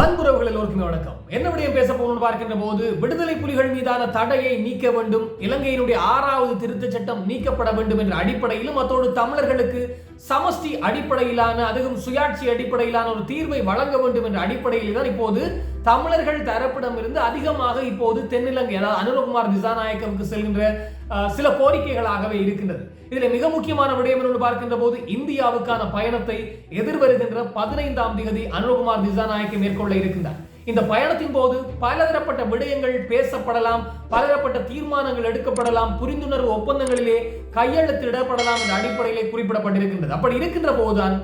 அன்புறவுகள் எல்லோருக்குமே வணக்கம். என்ன விடயம் பேச போகணும்னு பார்க்கின்ற போது விடுதலை புலிகள் மீதான தடையை நீக்க வேண்டும் இலங்கையினுடைய ஆறாவது திருத்தச் சட்டம் நீக்கப்பட வேண்டும் என்ற அடிப்படையிலும் அத்தோடு தமிழர்களுக்கு சமஷ்டி அடிப்படையிலான அதுவும் சுயாட்சி அடிப்படையிலான ஒரு தீர்வை வழங்க வேண்டும் என்ற அடிப்படையில் தான் இப்போது தமிழர்கள் தரப்பிடமிருந்து அதிகமாக இப்போது தென்னிலங்கை அதாவது அனுரகுமார் திசாநாயக்கவுக்கு செல்கின்ற அஹ், சில கோரிக்கைகளாகவே இருக்கின்றது. இதில் மிக முக்கியமான விடயம் என்று பார்க்கின்ற போது இந்தியாவுக்கான பயணத்தை எதிர்வருகின்ற பதினைந்தாம் தேதி அனுரகுமார் திசாநாயக்கம் மேற்கொள்ள இருக்கின்றார். இந்த பயணத்தின் போது பலதரப்பட்ட விடயங்கள் பேசப்படலாம் பலதரப்பட்ட தீர்மானங்கள் எடுக்கப்படலாம் புரிந்துணர்வு ஒப்பந்தங்களிலே கையெழுத்திடப்படலாம் என்ற அடிப்படையிலே குறிப்பிடப்பட்டிருக்கின்றது. அப்படி இருக்கின்ற போதுதான்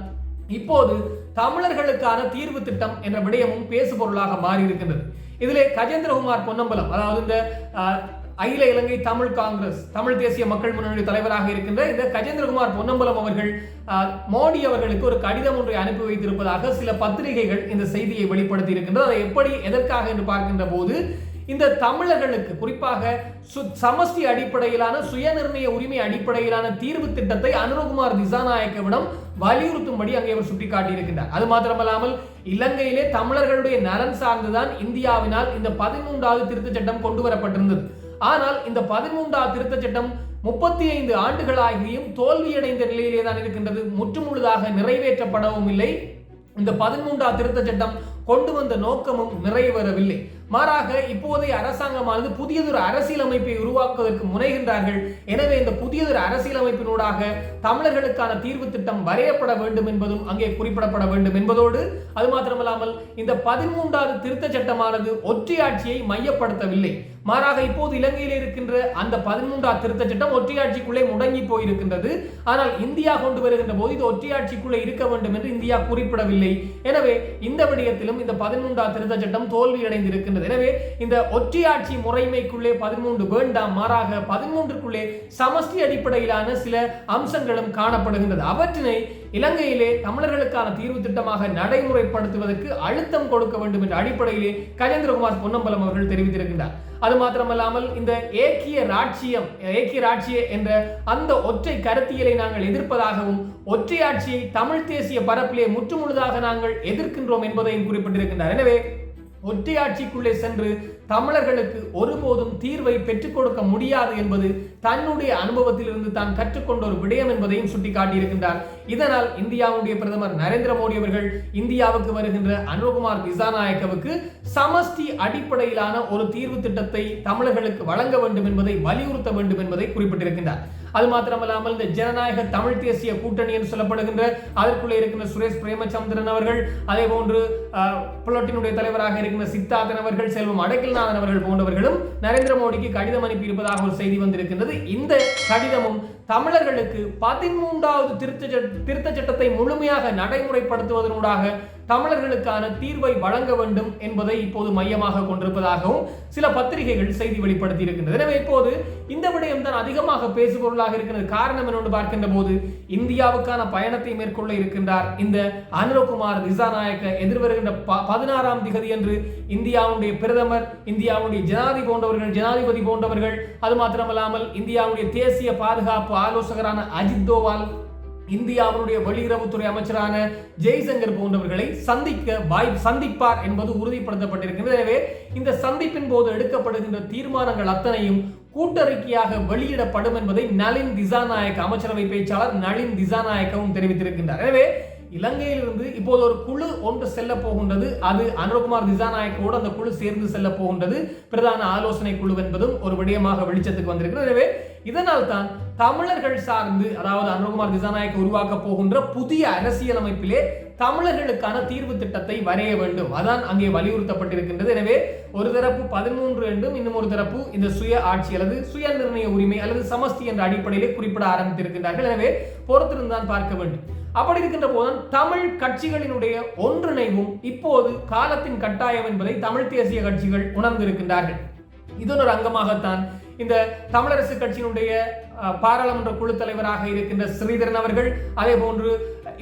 இப்போது தமிழர்களுக்கான தீர்வு திட்டம் என்ற விடயமும் பேசுபொருளாக மாறி இருக்கின்றது இதிலே கஜேந்திரகுமார் பொன்னம்பலம் அதாவது இந்த அகில இலங்கை தமிழ் காங்கிரஸ் தமிழ் தேசிய மக்கள் முன்னணி தலைவராக இருக்கின்ற இந்த கஜேந்திரகுமார் பொன்னம்பலம் அவர்கள் மோடி அவர்களுக்கு ஒரு கடிதம் ஒன்றை அனுப்பி வைத்திருப்பதாக சில பத்திரிகைகள் இந்த செய்தியை வெளிப்படுத்தி இருக்கின்றது அதை எப்படி எதற்காக என்று பார்க்கின்ற போது இந்த தமிழர்களுக்கு குறிப்பாக சு- சமஷ்டி அடிப்படையிலான சுயநிர்ணய உரிமை அடிப்படையிலான தீர்வு திட்டத்தை அனுரகுமார் திசாநாயக்கவிடம் வலியுறுத்தும்படி அங்கே அவர் சுட்டிக்காட்டியிருக்கின்றார். அது மாத்திரமல்லாமல் இலங்கையிலே தமிழர்களுடைய நலன் சார்ந்துதான் இந்தியாவினால் இந்த பதிமூன்றாவது திருத்த சட்டம் கொண்டு வரப்பட்டிருந்தது ஆனால் இந்த பதிமூன்றாம் திருத்தச் சட்டம் முப்பத்தி ஐந்து ஆண்டுகளாகியும் தோல்வியடைந்த நிலையிலே தான் இருக்கின்றது. முற்றுமுழுதாக நிறைவேற்றப்படவும் இல்லை. இந்த பதிமூன்றாம் திருத்த சட்டம் கொண்டு வந்த நோக்கமும் நிறைவேறவில்லை. மாறாக இப்போதைய அரசாங்கமானது புதியதொரு அரசியலமைப்பை உருவாக்குவதற்கு முனைகின்றார்கள். எனவே இந்த புதியதொரு அரசியலமைப்பினூடாக தமிழர்களுக்கான தீர்வு திட்டம் வரையப்பட வேண்டும் என்பதும் அங்கே குறிப்பிடப்பட வேண்டும் என்பதோடு அது மாத்திரமல்லாமல் இந்த பதிமூன்றாவது திருத்த சட்டமானது ஒற்றையாட்சியை மையப்படுத்தவில்லை. மாறாக இப்போது இலங்கையில் இருக்கின்ற அந்த பதிமூன்றாம் திருத்த சட்டம் ஒற்றையாட்சிக்குள்ளே முடங்கி போயிருக்கின்றது. ஆனால் இந்தியா கொண்டு வருகின்ற போது இது ஒற்றையாட்சிக்குள்ளே இருக்க வேண்டும் என்று இந்தியா குறிப்பிடவில்லை. எனவே இந்த விடயத்திலும் இந்த பதிமூன்றாம் திருத்த சட்டம் தோல்வியடைந்திருக்கின்றது. எனவே இந்த ஒற்றையாட்சி முறைமைக்குள்ளே பதிமூன்று வேண்டாம் மாறாக பதிமூன்றுக்குள்ளே சமஷ்டி அடிப்படையிலான சில அம்சங்களும் காணப்படுகின்றது. அவற்றினை இலங்கையிலே தமிழர்களுக்கான தீர்வு திட்டமாக நடைமுறைப்படுத்துவதற்கு அழுத்தம் கொடுக்க வேண்டும் என்ற அடிப்படையிலே கஜேந்திரகுமார் பொன்னம்பலம் அவர்கள் தெரிவித்திருக்கின்றார். அது மாத்திரமல்லாமல் இந்த ஏக்கிய ராட்சியம் ஏக்கிய ராட்சிய என்ற அந்த ஒற்றை கருத்தியலை நாங்கள் எதிர்ப்பதாகவும் ஒற்றையாட்சியை தமிழ் தேசிய பரப்பிலே முற்றுமுழுதாக நாங்கள் எதிர்க்கின்றோம் என்பதையும் குறிப்பிட்டிருக்கின்றார். எனவே ஒற்றையாட்சிக்குள்ளே சென்று தமிழர்களுக்கு ஒருபோதும் தீர்வை பெற்றுக் கொடுக்க முடியாது என்பது தன்னுடைய அனுபவத்திலிருந்து தான் கற்றுக்கொண்ட ஒரு விடயம் என்பதையும் சுட்டிக்காட்டியிருக்கின்றார். இதனால் இந்தியாவுடைய பிரதமர் நரேந்திர மோடி அவர்கள் இந்தியாவுக்கு வருகின்ற அனுகுமார் திசாநாயக்கவுக்கு சமஸ்தி அடிப்படையிலான ஒரு தீர்வு திட்டத்தை தமிழர்களுக்கு வழங்க வேண்டும் என்பதை வலியுறுத்த வேண்டும் என்பதை குறிப்பிட்டிருக்கின்றார். அது மாத்திரமல்லாமல் இந்த ஜனநாயக தமிழ் தேசிய கூட்டணி என்று சொல்லப்படுகின்ற அதற்குள்ளே இருக்கின்ற சுரேஷ் பிரேமச்சந்திரன் அவர்கள் அதே போன்று புலட்டினுடைய தலைவராக இருக்கின்ற சித்தார்த்தன் அவர்கள் செல்வம் அடக்கில்நாதன் அவர்கள் போன்றவர்களும் நரேந்திர மோடிக்கு கடிதம் அனுப்பியிருப்பதாக ஒரு செய்தி வந்திருக்கின்றது. இந்த கடிதமும் தமிழர்களுக்கு பதிமூன்றாவது திருத்த திருத்த சட்டத்தை முழுமையாக நடைமுறைப்படுத்துவதனூடாக தமிழர்களுக்கான தீர்வை வழங்க வேண்டும் என்பதை இப்போது மையமாக கொண்டிருப்பதாகவும் சில பத்திரிகைகள் செய்தி வெளிப்படுத்தி இருக்கின்றது எனவே இப்போது இந்த விடயம் தான் அதிகமாக பேசுபொருளாக இருக்கிறது. காரணம் என்னென்று பார்க்கின்ற போது இந்தியாவுக்கான பயணத்தை மேற்கொள்ள இருக்கின்றார் இந்த அனுரகுமார் திசாநாயக்க எதிர்வருகின்ற ப- பதினாறாம் திகதி என்று இந்தியாவுடைய பிரதமர் இந்தியாவுடைய ஜனாதி போன்றவர்கள் ஜனாதிபதி போன்றவர்கள் அது மாத்திரமல்லாமல் இந்தியாவுடைய தேசிய பாதுகாப்பு ஆலோசகரான அஜித் தோவால் இந்தியாவுடைய வெளியுறவுத்துறை அமைச்சரான ஜெய்சங்கர் போன்றவர்களை சந்திக்க வாய் சந்திப்பார் என்பது உறுதிப்படுத்தப்பட்டிருக்கிறது. எனவே இந்த சந்திப்பின் போது எடுக்கப்படுகின்ற தீர்மானங்கள் அத்தனையும் கூட்டறிக்கையாக வெளியிடப்படும் என்பதை நளின் திசாநாயக் அமைச்சரவை பேச்சாளர் நளின் திசாநாயக்கவும் தெரிவித்திருக்கின்றார். எனவே இலங்கையிலிருந்து இப்போது ஒரு குழு ஒன்று செல்ல போகின்றது. அது அனுரகுமார் திசாநாயக்கோடு அந்த குழு சேர்ந்து செல்ல போகின்றது. பிரதான ஆலோசனை குழு என்பதும் ஒரு விடயமாக வெளிச்சத்துக்கு வந்திருக்கிறது. எனவே இதனால் தான் தமிழர்கள் சார்ந்து அதாவது அனுரகுமார் திசாநாயக்க உருவாக்க போகின்ற புதிய அரசியலமைப்பிலே தமிழர்களுக்கான தீர்வு திட்டத்தை வரைய வேண்டும். அதான் அங்கே வலியுறுத்தப்பட்டிருக்கின்றது. எனவே ஒரு தரப்பு பதிமூன்று என்றும் இன்னும் ஒரு தரப்பு இந்த சுய ஆட்சி அல்லது சுய நிர்ணய உரிமை அல்லது சமஸ்தி என்ற அடிப்படையிலே குறிப்பிட ஆரம்பித்திருக்கின்றார்கள். எனவே பொறுத்திருந்தான் பார்க்க வேண்டும். அப்படி இருக்கின்ற போதுதான் தமிழ் கட்சிகளினுடைய ஒன்றிணைவும் இப்போது காலத்தின் கட்டாயம் என்பதை தமிழ் தேசிய கட்சிகள் உணர்ந்திருக்கின்றார்கள். இதனொரு அங்கமாகத்தான் இந்த தமிழரசு கட்சியினுடைய அஹ், பாராளுமன்ற குழு தலைவராக இருக்கின்ற ஸ்ரீதரன் அவர்கள் அதே போன்று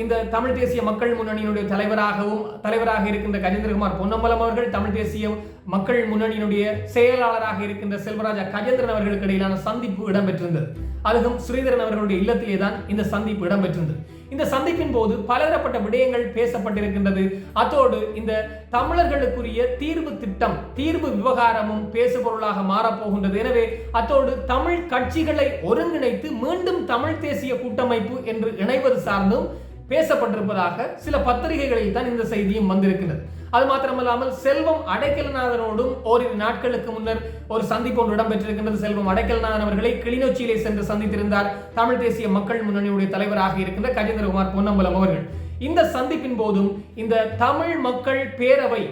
இந்த தமிழ் தேசிய மக்கள் முன்னணியினுடைய தலைவராகவும் தலைவராக இருக்கின்ற கஜேந்திரகுமார் பொன்னம்பலம் அவர்கள் தமிழ் தேசிய மக்கள் முன்னணியினுடைய செயலாளராக இருக்கின்ற செல்வராஜா கஜேந்திரன் அவர்களுக்கு இடையிலான சந்திப்பு இடம்பெற்றிருந்தது. அதுவும் ஸ்ரீதரன் அவர்களுடைய இல்லத்திலே தான் இந்த சந்திப்பு இடம்பெற்றிருந்தது. இந்த சந்திப்பின் போது பலதரப்பட்ட விடயங்கள் பேசப்பட்டிருக்கின்றது. அத்தோடு இந்த தமிழர்களுக்குரிய தீர்வு திட்டம் தீர்வு விவகாரமும் பேசுபொருளாக மாறப்போகின்றது. எனவே அத்தோடு தமிழ் கட்சிகளை ஒருங்கிணைத்து மீண்டும் தமிழ் தேசிய கூட்டமைப்பு என்று இணைவது சார்ந்தும் பேசப்பட்டிருப்பதாக சில பத்திரிகைகளில் தான் இந்த செய்தியும் வந்திருக்கிறது அது மாத்திரமல்லாமல் செல்வம் அடைக்கலநாதனோடும் ஓரிரு நாட்களுக்கு முன்னர் ஒரு சந்திப்பு ஒன்று இடம்பெற்றிருக்கின்றது. செல்வம் அடைக்கலநாதன் அவர்களை கிளிநொச்சியிலே சென்று சந்தித்திருந்தார். தமிழ் தேசிய மக்கள் முன்னணியுடைய தலைவராக இருக்கின்ற கஜேந்திரகுமார் பொன்னம்பலம் அவர்கள். இந்த சந்திப்பின் போதும் இந்த தமிழ் மக்கள் பேரவை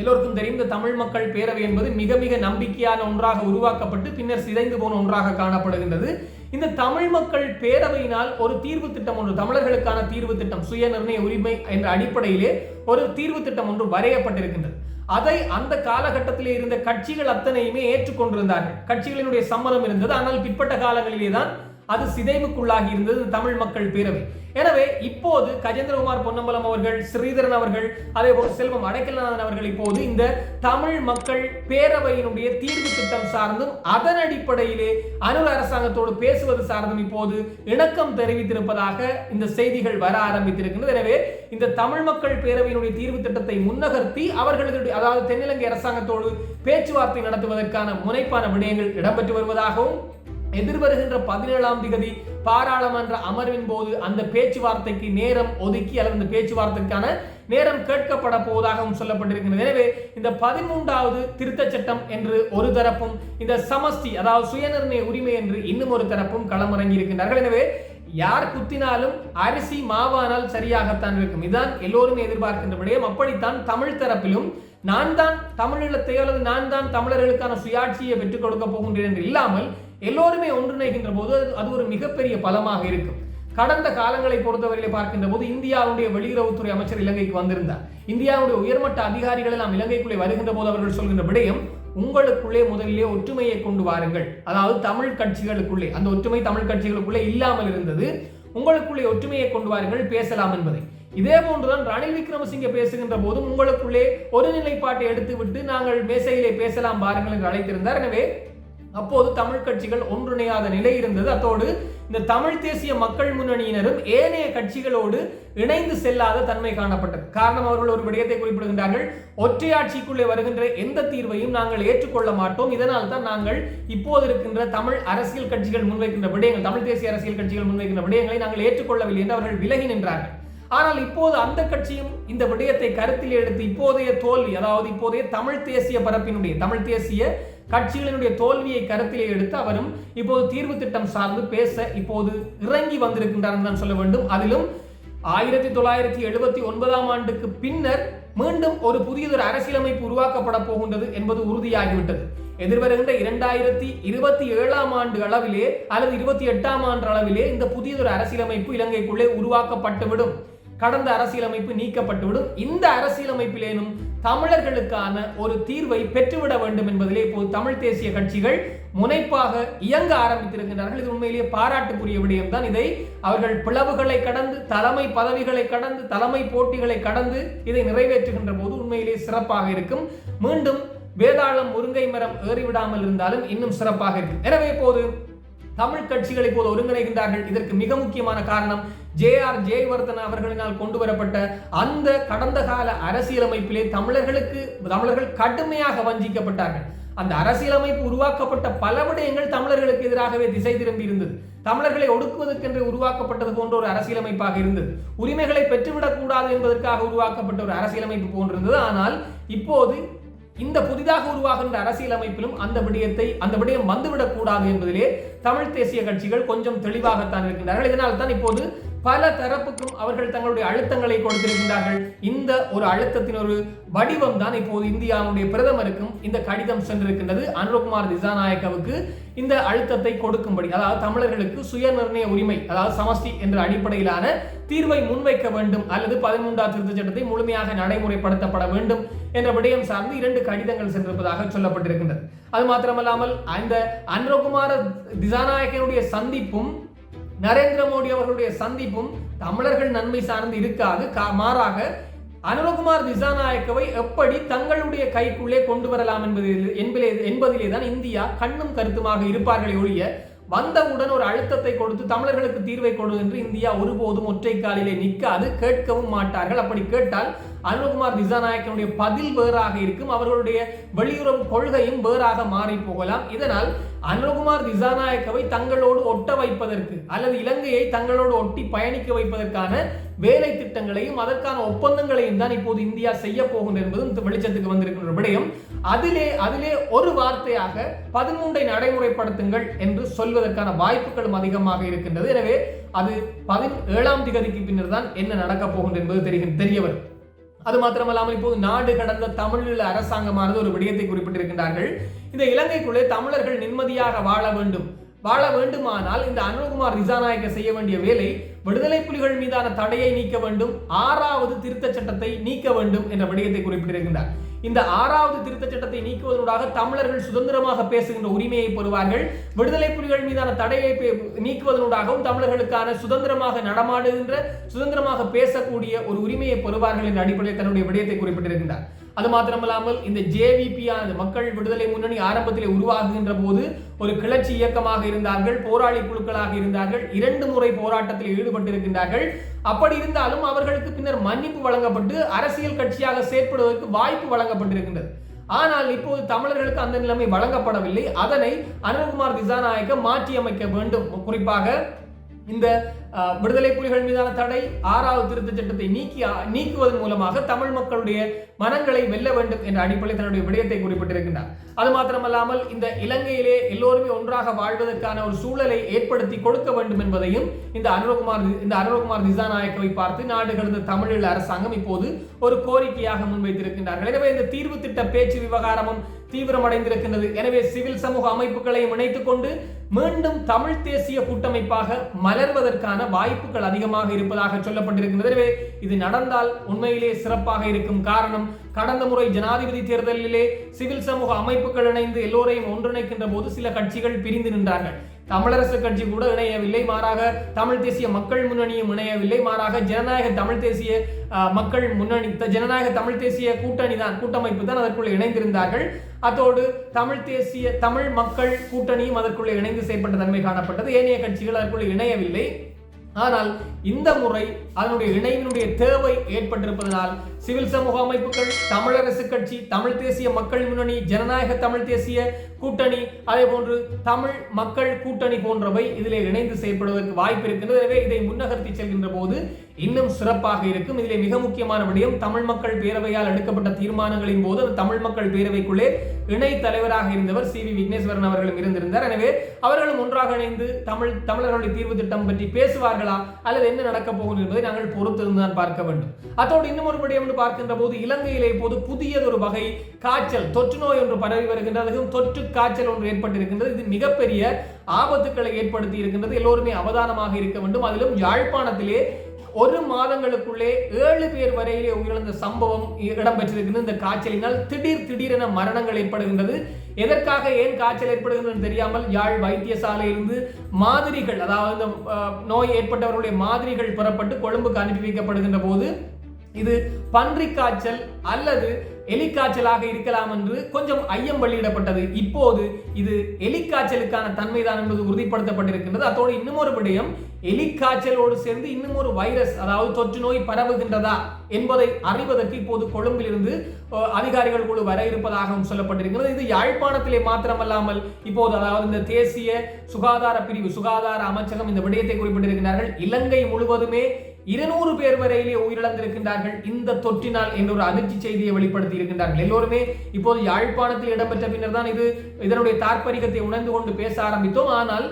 எல்லோருக்கும் தெரியும் இந்த தமிழ் மக்கள் பேரவை என்பது மிக மிக நம்பிக்கையான ஒன்றாக உருவாக்கப்பட்டு பின்னர் சிதைந்து போன ஒன்றாக காணப்படுகின்றது. இந்த தமிழ் மக்கள் பேரவையினால் ஒரு தீர்வு திட்டம் ஒன்று தமிழர்களுக்கான தீர்வு திட்டம் சுய நிர்ணய உரிமை என்ற அடிப்படையிலே ஒரு தீர்வு திட்டம் ஒன்று வரையப்பட்டிருக்கின்றது. அதை அந்த காலகட்டத்திலே இருந்த கட்சிகள் அத்தனையுமே ஏற்றுக்கொண்டிருந்தார்கள். கட்சிகளினுடைய சம்மதம் இருந்தது. ஆனால் பிற்பட்ட காலங்களிலே தான் அது சிதைவுக்குள்ளாகி இருந்தது தமிழ் மக்கள் பேரவை. எனவே இப்போது கஜேந்திரகுமார் பொன்னம்பலம் அவர்கள் ஸ்ரீதரன் அவர்கள் அதே போல் செல்வம் அடைக்கலநாதன் அவர்கள் இப்போது இந்த தமிழ் மக்கள் பேரவையினுடைய தீர்வு திட்டம் சார்ந்தும் அதன் அடிப்படையிலே அனுர் அரசாங்கத்தோடு பேசுவது சார்ந்தும் இப்போது இணக்கம் தெரிவித்திருப்பதாக இந்த செய்திகள் வர ஆரம்பித்திருக்கின்றது. எனவே இந்த தமிழ் மக்கள் பேரவையினுடைய தீர்வு திட்டத்தை முன்னகர்த்தி அவர்களுடைய அதாவது தென்னிலங்கை அரசாங்கத்தோடு பேச்சுவார்த்தை நடத்துவதற்கான முனைப்பான விடயங்கள் இடம்பெற்று வருவதாகவும் எதிர்வருகின்ற பதினேழாம் திகதி பாராளுமன்ற அமர்வின் போது அந்த பேச்சுவார்த்தைக்கு நேரம் ஒதுக்கி அல்லது அந்த பேச்சுவார்த்தைக்கான நேரம் கேட்கப்பட போவதாகவும் சொல்லப்பட்டிருக்கிறது. எனவே இந்த பதிமூன்றாவது திருத்த சட்டம் என்று ஒரு தரப்பும் இந்த சமஷ்டி அதாவது சுயநிர்ணய உரிமை என்று இன்னும் ஒரு தரப்பும் களமிறங்கி இருக்கின்றார்கள். எனவே யார் குத்தினாலும் அரிசி மாவானால் சரியாகத்தான் இருக்கும். இதுதான் எல்லோரும் எதிர்பார்க்கின்ற விடயம். அப்படித்தான் தமிழ் தரப்பிலும் நான் தான் தமிழீழத்தை அல்லது நான் தான் தமிழர்களுக்கான சுயாட்சியை பெற்றுக் கொடுக்க போகின்றேன் என்று இல்லாமல் எல்லோருமே ஒன்றிணைகின்ற போது அது ஒரு மிகப்பெரிய பலமாக இருக்கும். கடந்த காலங்களை பொறுத்தவரையிலே பார்க்கின்ற போது இந்தியாவுடைய வெளியுறவுத்துறை அமைச்சர் இலங்கைக்கு வந்திருந்தார். இந்தியாவுடைய உயர்மட்ட அதிகாரிகள் நாம் இலங்கைக்குள்ளே வருகின்ற போது அவர்கள் சொல்கின்ற விடயம் உங்களுக்குள்ளே முதலிலே ஒற்றுமையை கொண்டு வாருங்கள். அதாவது தமிழ் கட்சிகளுக்குள்ளே அந்த ஒற்றுமை தமிழ் கட்சிகளுக்குள்ளே இல்லாமல் இருந்தது உங்களுக்குள்ளே ஒற்றுமையை கொண்டு வாருங்கள் பேசலாம் என்பதை. இதே போன்றுதான் ரணில் விக்ரமசிங்க பேசுகின்ற போதும் உங்களுக்குள்ளே ஒரு நிலைப்பாட்டை எடுத்துவிட்டு நாங்கள் மேசையிலே பேசலாம் பாருங்கள் என்று அழைத்திருந்தார். எனவே அப்போது தமிழ் கட்சிகள் ஒன்றிணையாத நிலை இருந்தது. அத்தோடு இந்த தமிழ் தேசிய மக்கள் முன்னணியினரும் ஏனைய கட்சிகளோடு இணைந்து செல்லாத தன்மை காணப்பட்டது. காரணம் அவர்கள் ஒரு விடயத்தை குறிப்பிடுகின்றார்கள். ஒற்றையாட்சிக்குள்ளே வருகின்ற எந்த தீர்வையும் நாங்கள் ஏற்றுக்கொள்ள மாட்டோம். இதனால் தான் நாங்கள் இப்போது இருக்கின்ற தமிழ் அரசியல் கட்சிகள் முன்வைக்கின்ற விடயங்கள் தமிழ் தேசிய அரசியல் கட்சிகள் முன்வைக்கின்ற விடயங்களை நாங்கள் ஏற்றுக்கொள்ளவில்லை என்று அவர்கள் விலகி நின்றார்கள். ஆனால் இப்போது அந்த கட்சியும் இந்த விடயத்தை கருத்தில் எடுத்து இப்போதைய தோல்வி அதாவது இப்போதைய தமிழ் தேசிய பரப்பினுடைய தமிழ் தேசிய கட்சிகளினுடைய தோல்வியை கருத்திலே எடுத்து அவரும் இப்போது தீர்வு திட்டம் சார்ந்து பேச இப்போது இறங்கி வந்திருக்கின்றார் தான் சொல்ல வேண்டும். அதிலும் ஆயிரத்தி தொள்ளாயிரத்தி எழுபத்தி ஒன்பதாம் ஆண்டுக்கு பின்னர் மீண்டும் ஒரு புதியதொரு அரசியலமைப்பு உருவாக்கப்பட போகின்றது என்பது உறுதியாகிவிட்டது. எதிர்வருகின்ற இரண்டாயிரத்தி இருபத்தி ஏழாம் ஆண்டு அளவிலே அல்லது இருபத்தி எட்டாம் ஆண்டு அளவிலே இந்த புதியதொரு அரசியலமைப்பு இலங்கைக்குள்ளே உருவாக்கப்பட்டுவிடும். கடந்த அரசியலமைப்பு நீக்கப்பட்டுவிடும். இந்த அரசியலமைப்பிலேனும் தமிழர்களுக்கான ஒரு தீர்வை பெற்றுவிட வேண்டும் என்பதிலே இப்போது தமிழ் தேசிய கட்சிகள் முனைப்பாக இயங்க ஆரம்பித்திருக்கின்றார்கள். இது உண்மையிலேயே பாராட்டுக்குரிய விடயம் தான். இதை அவர்கள் பிளவுகளை கடந்து தலைமை பதவிகளை கடந்து தலைமை போட்டிகளை கடந்து இதை நிறைவேற்றுகின்ற போது உண்மையிலேயே சிறப்பாக இருக்கும். மீண்டும் வேதாளம் முருங்கை மரம் ஏறிவிடாமல் இருந்தாலும் இன்னும் சிறப்பாக இருக்கும். எனவே இப்போது தமிழ் கட்சிகளை இப்போது ஒருங்கிணைகின்றார்கள். இதற்கு மிக முக்கியமான காரணம் ஜே ஆர் ஜெயவர்தன் அவர்களினால் கொண்டு வரப்பட்ட அந்த கடந்த கால அரசியலமைப்பிலே தமிழர்களுக்கு தமிழர்கள் கடுமையாக வஞ்சிக்கப்பட்டார்கள். அந்த அரசியலமைப்பு உருவாக்கப்பட்ட பல விடயங்கள் தமிழர்களுக்கு எதிராகவே திசை திரும்பி இருந்தது. தமிழர்களை ஒடுக்குவதற்கென்று உருவாக்கப்பட்டது போன்ற ஒரு அரசியலமைப்பாக இருந்தது. உரிமைகளை பெற்றுவிடக்கூடாது என்பதற்காக உருவாக்கப்பட்ட ஒரு அரசியலமைப்பு போன்றிருந்தது. ஆனால் இப்போது இந்த புதிதாக உருவாகின்ற அரசியலமைப்பிலும் அந்த விடயத்தை அந்த விடயம் வந்துவிடக் கூடாது என்பதிலே தமிழ் தேசிய கட்சிகள் கொஞ்சம் தெளிவாகத்தான் இருக்கின்றார்கள். இதனால் தான் இப்போது பல தரப்புக்கும் அவர்கள் தங்களுடைய அழுத்தங்களை கொடுத்திருக்கின்றார்கள். இந்த ஒரு அழுத்தத்தின் ஒரு வடிவம் தான் இப்போது இந்தியாவுடைய பிரதமருக்கும் இந்த கடிதம் சென்றிருக்கின்றது. அனுரகுமார் திசாநாயக்கவுக்கு இந்த அழுத்தத்தை கொடுக்கும்படி அதாவது தமிழர்களுக்கு சுய நிர்ணய உரிமை அதாவது சமஷ்டி என்ற அடிப்படையிலான தீர்வை முன்வைக்க வேண்டும் அல்லது பதிமூன்றாம் திருத்த சட்டத்தை முழுமையாக நடைமுறைப்படுத்தப்பட வேண்டும் என்ற விடயம் சார்ந்து இரண்டு கடிதங்கள் சென்றிருப்பதாக சொல்லப்பட்டிருக்கின்றது. அது மாத்திரமல்லாமல் அந்த அனுரகுமார திசாநாயகனுடைய சந்திப்பும் நரேந்திர மோடி அவர்களுடைய சந்திப்பும் தமிழர்கள் நன்மை சார்ந்து இருக்காது. மாறாக அனுரகுமார் திசாநாயக்கவை எப்படி தங்களுடைய கைக்குள்ளே கொண்டு வரலாம் என்பதில் என்பதிலே என்பதிலே தான் இந்தியா கண்ணும் கருத்துமாக இருப்பார்களே ஒழிய வந்தவுடன் ஒரு அழுத்தத்தை கொடுத்து தமிழர்களுக்கு தீர்வை கொடு என்று இந்தியா ஒருபோதும் ஒற்றை காலிலே நிற்காது கேட்கவும் மாட்டார்கள். அப்படி கேட்டால் அனுகுமார் திசாநாயக்கனுடைய பதில் வேறாக இருக்கும். அவர்களுடைய வெளியுறவு கொள்கையும் வேறாக மாறி போகலாம். இதனால் அனுகுமார் திசாநாயக்கவை தங்களோடு ஒட்ட வைப்பதற்கு அல்லது இலங்கையை தங்களோடு ஒட்டி பயணிக்க வைப்பதற்கான வேலை திட்டங்களையும் அதற்கான ஒப்பந்தங்களையும் தான் இப்போது இந்தியா செய்ய போகும் என்பதும் வெளிச்சத்துக்கு வந்திருக்கின்ற விடயம். அதிலே அதிலே ஒரு வார்த்தையாக பதிமூன்றை நடைமுறைப்படுத்துங்கள் என்று சொல்வதற்கான வாய்ப்புகளும் அதிகமாக இருக்கின்றது. எனவே அது பதினேழாம் திகதிக்கு பின்னர் தான் என்ன நடக்கப் போகின்றது என்பது தெரியும் தெரியவர் அது மாத்திரமல்லாமல் இப்போது நாடு கடந்த தமிழீழ அரசாங்கமானது ஒரு விடயத்தை குறிப்பிட்டிருக்கின்றார்கள். இந்த இலங்கைக்குள்ளே தமிழர்கள் நிம்மதியாக வாழ வேண்டும். வாழ வேண்டுமானால் இந்த அனுகுமார் ரிசாநாயக்க செய்ய வேண்டிய வேலை விடுதலை புலிகள் மீதான தடையை நீக்க வேண்டும். ஆறாவது திருத்த சட்டத்தை நீக்க வேண்டும் என்ற விடயத்தை குறிப்பிட்டிருக்கின்றார். இந்த ஆறாவது திருத்த சட்டத்தை நீக்குவதனூடாக தமிழர்கள் சுதந்திரமாக பேசுகின்ற உரிமையை பெறுவார்கள். விடுதலை புலிகள் மீதான தடையை நீக்குவதனூடாகவும் தமிழர்களுக்கான சுதந்திரமாக நடமாடுகின்ற சுதந்திரமாக பேசக்கூடிய ஒரு உரிமையை பெறுவார்கள் என்ற அடிப்படையில் தன்னுடைய விடயத்தை குறிப்பிட்டிருக்கின்றார். அது மாத்திரமல்லாமல் இந்த ஜேவிபி ஆனது மக்கள் விடுதலை முன்னணி ஆரம்பத்தில் உருவாகுகின்ற போது ஒரு கிளர்ச்சி இயக்கமாக இருந்தார்கள் போராளி குழுக்களாக இருந்தார்கள். இரண்டு முறை போராட்டத்தில் ஈடுபட்டிருக்கின்றார்கள். அப்படி இருந்தாலும் அவர்களுக்கு பின்னர் மன்னிப்பு வழங்கப்பட்டு அரசியல் கட்சியாக செயற்படுவதற்கு வாய்ப்பு வழங்கப்பட்டிருக்கின்றது. ஆனால் இப்போது தமிழர்களுக்கு அந்த நிலைமை வழங்கப்படவில்லை. அதனை அனுகுமார் திசாநாயக்க மாற்றி அமைக்க வேண்டும். குறிப்பாக இந்த விடுதலை புலிகள் மீதான தடை ஆறாவது திருத்த சட்டத்தை நீக்கி நீக்குவதன் மூலமாக தமிழ் மக்களுடைய மனங்களை வெல்ல வேண்டும் என்ற அடிப்படையில் தன்னுடைய விடயத்தை குறிப்பிட்டிருக்கின்றார். அது மாத்திரமல்லாமல் இந்த இலங்கையிலே எல்லோருமே ஒன்றாக வாழ்வதற்கான ஒரு சூழலை ஏற்படுத்தி கொடுக்க வேண்டும் என்பதையும் இந்த அனுரகுமார் இந்த அனுரகுமார் திசாநாயக்கவை பார்த்து நாடு கடந்த தமிழீழ அரசாங்கம் இப்போது ஒரு கோரிக்கையாக முன்வைத்திருக்கின்றார்கள். எனவே இந்த தீர்வு திட்ட பேச்சு விவகாரமும் தீவிரமடைந்திருக்கின்றது. எனவே சிவில் சமூக அமைப்புகளையும் இணைத்துக் கொண்டு மீண்டும் தமிழ் தேசிய கூட்டமைப்பாக மலர்வதற்கான வாய்ப்புகள் அதிகமாக இருப்பதாக சொல்லப்பட்டிருக்கின்றது. எனவே இது நடந்தால் உண்மையிலே சிறப்பாக இருக்கும் காரணம் கடந்த முறை ஜனாதிபதி தேர்தலிலே சிவில் சமூக அமைப்புகள் இணைந்து எல்லோரையும் ஒன்றிணைக்கின்ற போது சில கட்சிகள் பிரிந்து நின்றார்கள். தமிழரசு கட்சி கூட இணையவில்லை. மாறாக தமிழ் தேசிய மக்கள் முன்னணியும் இணையவில்லை. மாறாக ஜனநாயக தமிழ் தேசிய மக்கள் முன்னணி ஜனநாயக தமிழ் தேசிய கூட்டணி தான் கூட்டமைப்பு தான் அதற்குள்ளே இணைந்திருந்தார்கள். அதோடு தமிழ் தேசிய தமிழ் மக்கள் கூட்டணியும் அதற்குள்ளே இணைந்து செயல்பட்ட தன்மை காணப்பட்டது. ஏனைய கட்சிகள் அதற்குள்ளே இணையவில்லை. ஆனால் இந்த முறை அதனுடைய இணைவினுடைய தேவை ஏற்பட்டிருப்பதனால் சிவில் சமூக அமைப்புகள் தமிழரசு கட்சி தமிழ் தேசிய மக்கள் முன்னணி ஜனநாயக தமிழ் தேசிய கூட்டணி அதே போன்று தமிழ் மக்கள் கூட்டணி போன்றவை இதிலே இணைந்து செயல்படுவதற்கு வாய்ப்பு இருக்கின்றது. எனவே இதை முன்னகர்த்தி செல்கின்ற போது இன்னும் சிறப்பாக இருக்கும். இதிலே மிக முக்கியமான விடயம் தமிழ் மக்கள் பேரவையால் எடுக்கப்பட்ட தீர்மானங்களின் போது தமிழ் மக்கள் பேரவைக்குள்ளே இணை தலைவராக இருந்தவர் சி வி விக்னேஸ்வரன் அவர்களும் இருந்திருந்தார். எனவே அவர்களும் ஒன்றாக இணைந்து தமிழ் தமிழர்களுடைய தீர்வு திட்டம் பற்றி பேசுவார்களா அல்லது என்ன நடக்கப் போகும் என்பதை நாங்கள் பொறுத்திருந்தான் பார்க்க வேண்டும். அதோடு இன்னும் ஒரு விடயம் என்று பார்க்கின்ற போது இலங்கையிலே இப்போது புதியதொரு வகை காய்ச்சல் தொற்று நோய் ஒன்று பரவி வருகின்றது. தொற்று காய்ச்சல் ஒன்று ஏற்பட்டிருக்கின்றது. இது மிகப்பெரிய ஆபத்துக்களை ஏற்படுத்தி இருக்கின்றது. எல்லோருமே அவதானமாக இருக்க வேண்டும். அதிலும் யாழ்ப்பாணத்திலே ஒரு மாதங்களுக்குள்ளே ஏழு பேர் வரையிலே உயிரிழந்த சம்பவம் இடம்பெற்றிருக்கிறது இந்த காய்ச்சலினால் திடீர் திடீரென மரணங்கள் ஏற்படுகின்றது. எதற்காக ஏன் காய்ச்சல் ஏற்படுகின்றது தெரியாமல் யாழ் வைத்தியசாலையிலிருந்து மாதிரிகள் அதாவது இந்த நோய் ஏற்பட்டவர்களுடைய மாதிரிகள் பெறப்பட்டு கொழும்புக்கு அனுப்பி வைக்கப்படுகின்ற போது இது பன்றி காய்ச்சல் அல்லது எலிக்காய்ச்சலாக இருக்கலாம் என்று கொஞ்சம் ஐயம் வெளியிடப்பட்டது இப்போது இது எலிக்காய்ச்சலுக்கான தன்மைதான் என்பது உறுதிப்படுத்தப்பட்டிருக்கின்றது. அதோடு இன்னும் ஒரு விடயம் எலிக்காய்ச்சலோடு சேர்ந்து இன்னும் ஒரு வைரஸ் அதாவது தொற்று நோய் பரவுகின்றதா என்பதை அறிவதற்கு இப்போது கொழும்பில் இருந்து அதிகாரிகள் குழு வர இருப்பதாகவும் சொல்லப்பட்டிருக்கிறது. இது யாழ்ப்பாணத்திலே மாத்திரமல்லாமல் இப்போது அதாவது இந்த தேசிய சுகாதார பிரிவு சுகாதார அமைச்சகம் இந்த விடயத்தை குறிப்பிட்டிருக்கிறார்கள். இலங்கை முழுவதுமே இருநூறு பேர் வரையிலே உயிரிழந்திருக்கின்றார்கள். இந்த தொற்றினால் என்ற ஒரு அதிர்ச்சி செய்தியை வெளிப்படுத்தி இருக்கின்றார்கள். எல்லோருமே இப்போது யாழ்ப்பாணத்தில் இடம்பெற்ற பின்னர் தான் இது. இதனுடைய தாற்பரிகத்தை உணர்ந்து கொண்டு பேச ஆரம்பித்தோம். ஆனால்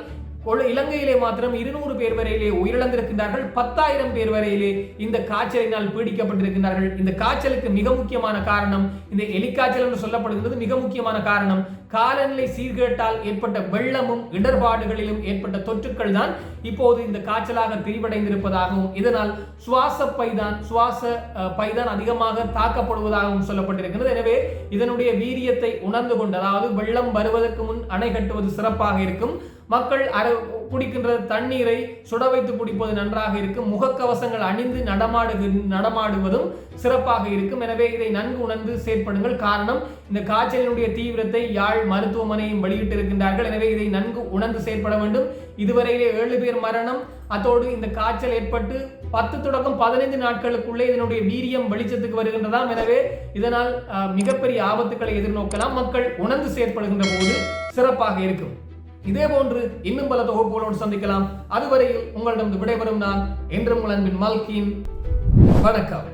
இலங்கையிலே மாத்திரம் இருநூறு பேர் வரையிலே உயிரிழந்திருக்கின்றார்கள். பத்தாயிரம் பேர் வரையிலே இந்த காய்ச்சலினால் பீடிக்கப்பட்டிருக்கின்றார்கள். இந்த காய்ச்சலுக்கு மிக முக்கியமான காரணம் இந்த எலிக்காய்ச்சல் என்று சொல்லப்படுகிறது மிக முக்கியமான காரணம் காலநிலை சீர்கேட்டால் ஏற்பட்ட வெள்ளமும் இடர்பாடுகளிலும் ஏற்பட்ட தொற்றுக்கள் தான் இப்போது இந்த காய்ச்சலாக பிரிவடைந்திருப்பதாகவும் இதனால் சுவாச பைதான் சுவாச பைதான் அதிகமாக தாக்கப்படுவதாகவும் சொல்லப்பட்டிருக்கிறது எனவே இதனுடைய வீரியத்தை உணர்ந்து கொண்டு அதாவது வெள்ளம் வருவதற்கு முன் அணை கட்டுவது சிறப்பாக இருக்கும். மக்கள் குடிக்கின்ற தண்ணீரை சுட வைத்து குடிப்பது நன்றாக இருக்கும். முகக்கவசங்கள் அணிந்து நடமாடு நடமாடுவதும் சிறப்பாக இருக்கும். எனவே இதை நன்கு உணர்ந்து செயற்படுங்கள். காரணம் இந்த காய்ச்சலினுடைய தீவிரத்தை யாழ் மருத்துவமனையும் வெளியிட்டிருக்கின்றார்கள். எனவே இதை நன்கு உணர்ந்து செயற்பட வேண்டும். இதுவரையிலே ஏழு பேர் மரணம். அதோடு இந்த காய்ச்சல் ஏற்பட்டு பத்து தொடக்கம் பதினைந்து நாட்களுக்குள்ளே இதனுடைய வீரியம் வெளிச்சத்துக்கு வருகின்றதாம். எனவே இதனால் மிகப்பெரிய ஆபத்துக்களை எதிர்நோக்கலாம். மக்கள் உணர்ந்து செயற்படுகின்ற போது சிறப்பாக இருக்கும். இதே போன்று இன்னும் பல தொகுப்புகளோடு சந்திக்கலாம். அதுவரையில் உங்களிடம் விடைபெறும் நான் என்றும் உங்கள் அன்பின் மல்கின். வணக்கம்.